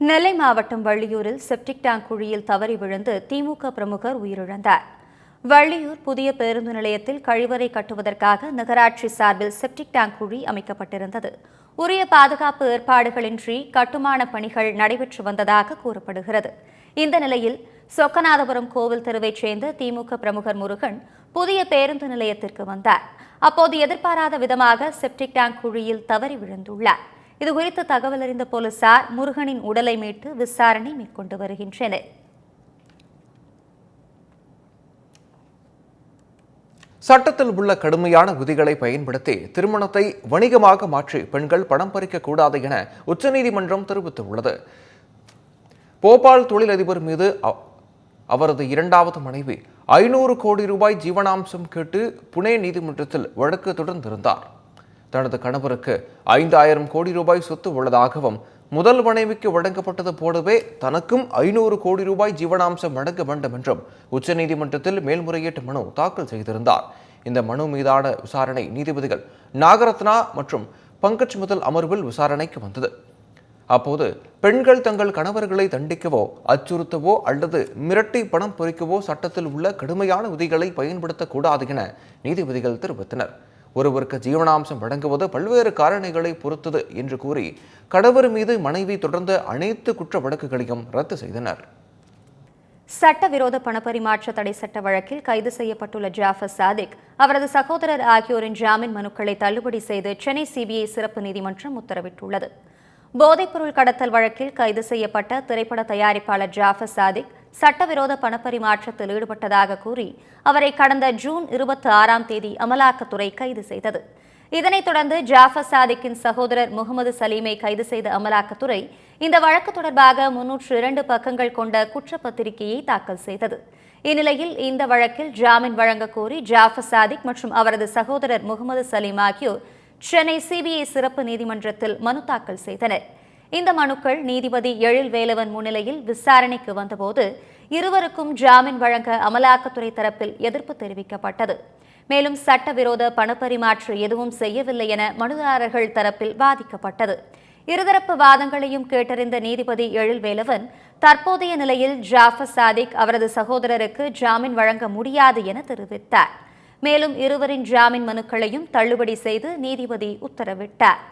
நெல்லை மாவட்டம் வள்ளியூரில் septic tank குழியில் தவறி விழுந்து திமுக பிரமுகர் உயிரிழந்தார். வள்ளியூர் புதிய பேருந்து நிலையத்தில் கழிவறை கட்டுவதற்காக நகராட்சி சார்பில் செப்டிக் டேங்க் குழி அமைக்கப்பட்டிருந்தது. உரிய பாதுகாப்பு ஏற்பாடுகளின்றி கட்டுமான பணிகள் நடைபெற்று வந்ததாக கூறப்படுகிறது. இந்த நிலையில் சொக்கநாதபுரம் கோவில் தெருவைச் சேர்ந்த திமுக பிரமுகர் முருகன் புதிய பேருந்து நிலையத்திற்கு வந்தார். அப்போது எதிர்பாராத விதமாக செப்டிக் டேங்க் குழியில் தவறி விழுந்துள்ளார். இதுகுறித்து தகவல் அறிந்த போலீசார் முருகனின் உடலை மீட்டு விசாரணை மேற்கொண்டு வருகின்றனர். சட்டத்தில் உள்ள கடுமையான விதிகளை பயன்படுத்தி திருமணத்தை வணிகமாக மாற்றி பெண்கள் பணம் பறிக்கக்கூடாது என உச்சநீதிமன்றம் தெரிவித்துள்ளது. போபால் தொழிலதிபர் மீது அ- அவரது இரண்டாவது மனைவி ஐநூறு கோடி ரூபாய் ஜீவனாம்சம் கேட்டு புனே நீதிமன்றத்தில் வழக்கு தொடர்ந்திருந்தார். தனது கணவருக்கு ஐந்தாயிரம் கோடி ரூபாய் சொத்து உள்ளதாகவும் முதல் மனைவிக்கு வழங்கப்பட்டது போலவே தனக்கும் ஐநூறு கோடி ரூபாய் ஜீவனாம்சம் வழங்க வேண்டும் என்றும் உச்சநீதிமன்றத்தில் மேல்முறையீட்டு மனு தாக்கல் செய்திருந்தார். இந்த மனு மீதான விசாரணை நீதிபதிகள் நாகரத்னா மற்றும் பங்கஜ் முதல் அமர்வில் விசாரணைக்கு வந்தது. அப்போது பெண்கள் தங்கள் கணவர்களை தண்டிக்கவோ அச்சுறுத்தவோ அல்லது மிரட்டி பணம் பொறிக்கவோ சட்டத்தில் உள்ள கடுமையான விதிகளை பயன்படுத்தக்கூடாது என நீதிபதிகள் தெரிவித்தனர். ஒருவருக்கு ஜீவனாம்சம் வழங்குவது பல்வேறு காரணிகளை பொறுத்தது என்று கூறி கணவர் மீது மனைவி தொடர்ந்த அனைத்து குற்ற வழக்குகளையும் ரத்து செய்தனர். சட்டவிரோத பணப்பரிமாற்ற தடை சட்ட வழக்கில் கைது செய்யப்பட்டுள்ள ஜாஃபர் சாதிக் அவரது சகோதரர் ஆகியோரின் ஜாமீன் மனுக்களை தள்ளுபடி செய்து சென்னை சிபிஐ சிறப்பு நீதிமன்றம் உத்தரவிட்டுள்ளது. போதைப்பொருள் கடத்தல் வழக்கில் கைது செய்யப்பட்ட திரைப்பட தயாரிப்பாளர் ஜாஃபர் சாதிக் சட்டவிரோத பணப்பரிமாற்றத்தில் ஈடுபட்டதாக கூறி அவரை கடந்த ஜூன் இருபத்தி ஆறாம் தேதி அமலாக்கத்துறை கைது செய்தது. இதனைத் தொடர்ந்து ஜாஃபர் சாதிக்கின் சகோதரர் முகமது சலீமை கைது செய்த அமலாக்கத்துறை இந்த வழக்கு தொடர்பாக முன்னூற்று இரண்டு பக்கங்கள் கொண்ட குற்றப்பத்திரிகையை தாக்கல் செய்தது. இந்நிலையில் இந்த வழக்கில் ஜாமீன் வழங்க கோரி ஜாஃபர் சாதிக் மற்றும் அவரது சகோதரர் முகமது சலீம் ஆகியோர் சென்னை சிபிஐ சிறப்பு நீதிமன்றத்தில் மனு தாக்கல் செய்தனர். இந்த மனுக்கள் நீதிபதி எழில் வேலவன் முன்னிலையில் விசாரணைக்கு வந்தபோது இருவருக்கும் ஜாமீன் வழங்க அமலாக்கத்துறை தரப்பில் எதிர்ப்பு தெரிவிக்கப்பட்டது. மேலும் சட்டவிரோத பணப்பரிமாற்று எதுவும் செய்யவில்லை என மனுதாரர்கள் தரப்பில் வாதிக்கப்பட்டது. இருதரப்பு வாதங்களையும் கேட்டறிந்த நீதிபதி எழில்வேலவன் தற்போதைய நிலையில் ஜாஃபர் சாதிக் அவரது சகோதரருக்கு ஜாமீன் வழங்க முடியாது என தெரிவித்தார். மேலும் இருவரின் ஜாமீன் மனுக்களையும் தள்ளுபடி செய்து நீதிபதி உத்தரவிட்டார்.